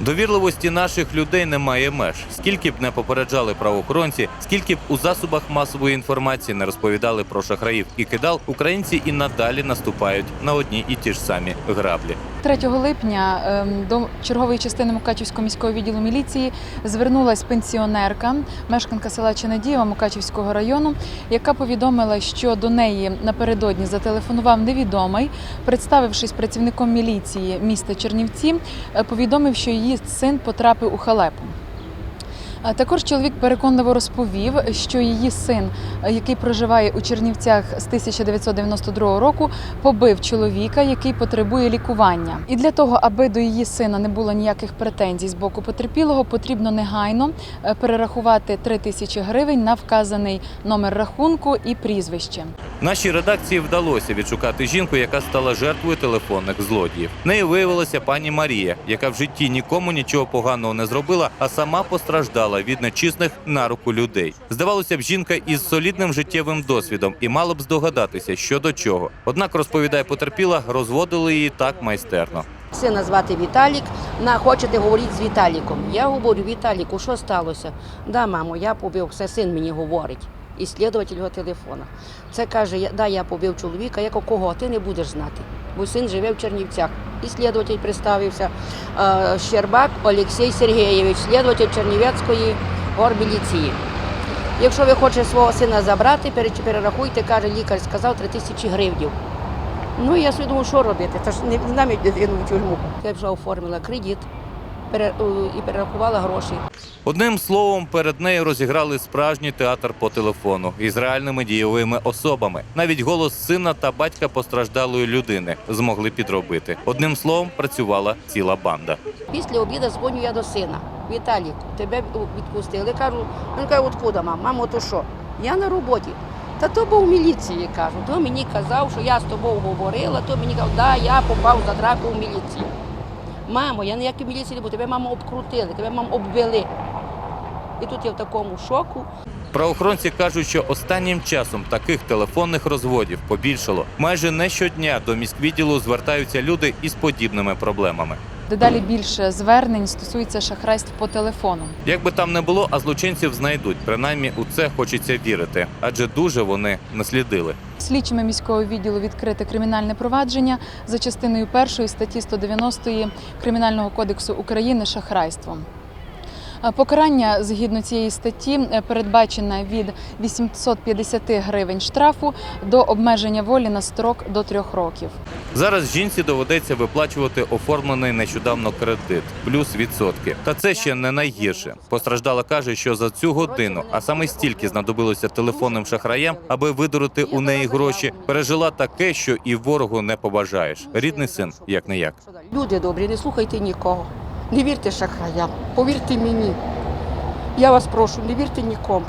Довірливості наших людей немає меж. Скільки б не попереджали правоохоронці, скільки б у засобах масової інформації не розповідали про шахраїв і кидал, українці і надалі наступають на одні і ті ж самі граблі. 3 липня ем, до чергової частини Мукачівського міського відділу міліції звернулась пенсіонерка, мешканка села Ченедієва Мукачівського району, яка повідомила, що до неї напередодні зателефонував невідомий, представившись працівником міліції міста Чернівці, е, повідомив, що її син потрапив у халепу. Також чоловік переконливо розповів, що її син, який проживає у Чернівцях з 1992 року, побив чоловіка, який потребує лікування. І для того, аби до її сина не було ніяких претензій з боку потерпілого, потрібно негайно е, перерахувати 3 тисячі гривень на вказаний номер рахунку і прізвище. Нашій редакції вдалося відшукати жінку, яка стала жертвою телефонних злодіїв. Нею виявилася пані Марія, яка в житті нікому нічого поганого не зробила, а сама постраждала від нечисних на руку людей. Здавалося б, жінка із солідним життєвим досвідом і мала б здогадатися, що до чого. Однак розповідає потерпіла, розводили її так майстерно. Сина звати Віталік. На хочете говорити з Віталіком. Я говорю, Віталіку, що сталося? Да, мамо, я побив, це син мені говорить. І слідуватель його телефона. Це каже, да, я побив чоловіка, я кажу, кого ти не будеш знати. Бо син живе в Чернівцях. І слідуватель представився е, Щербак Олексій Сергійович, слідуватель Чернівецької горміліції. Якщо ви хочете свого сина забрати, перерахуйте, каже, лікар сказав 3 тисячі гривень. Ну, я собі думаю, що робити? Це ж не нам дитину в тюрму. Я вже оформила кредит е, і перерахувала гроші. Одним словом, перед нею розіграли справжній театр по телефону із реальними дієвими особами. Навіть голос сина та батька постраждалої людини змогли підробити. Одним словом, працювала ціла банда. Після обіду дзвоню я до сина. Віталік, тебе відпустили. Кажу, він каже, откуда мам? Мамо, то що? Я на роботі. Та то був у міліції, кажу. То мені казав, що я з тобою говорила, то мені казав, да, я попав за драку в міліцію. Мамо, я ніякій міліції не буду, тебе мамо обкрутили, тебе мам обвели. І тут я в такому шоку. Правоохоронці кажуть, що останнім часом таких телефонних розводів побільшало. Майже не щодня до міськвідділу звертаються люди із подібними проблемами. Дедалі більше звернень стосується шахрайств по телефону. Як би там не було, а злочинців знайдуть. Принаймні у це хочеться вірити, адже дуже вони наслідили. Слідчими міського відділу відкрите кримінальне провадження за частиною першої статті 190 Кримінального кодексу України шахрайством. Е, Покарання згідно цієї статті е, передбачене від 850 гривень штрафу до обмеження волі на строк до трьох років. Зараз жінці доведеться виплачувати оформлений нещодавно кредит, плюс відсотки. Та це ще не найгірше. Постраждала каже, що за цю годину, а саме стільки знадобилося телефонним шахраям, аби видурити у неї гроші, пережила таке, що і ворогу не побажаєш. Рідний син, як не як. Люди добрі, не слухайте нікого. Не вірте шахраям, повірте мені. Я вас прошу, не вірте нікому.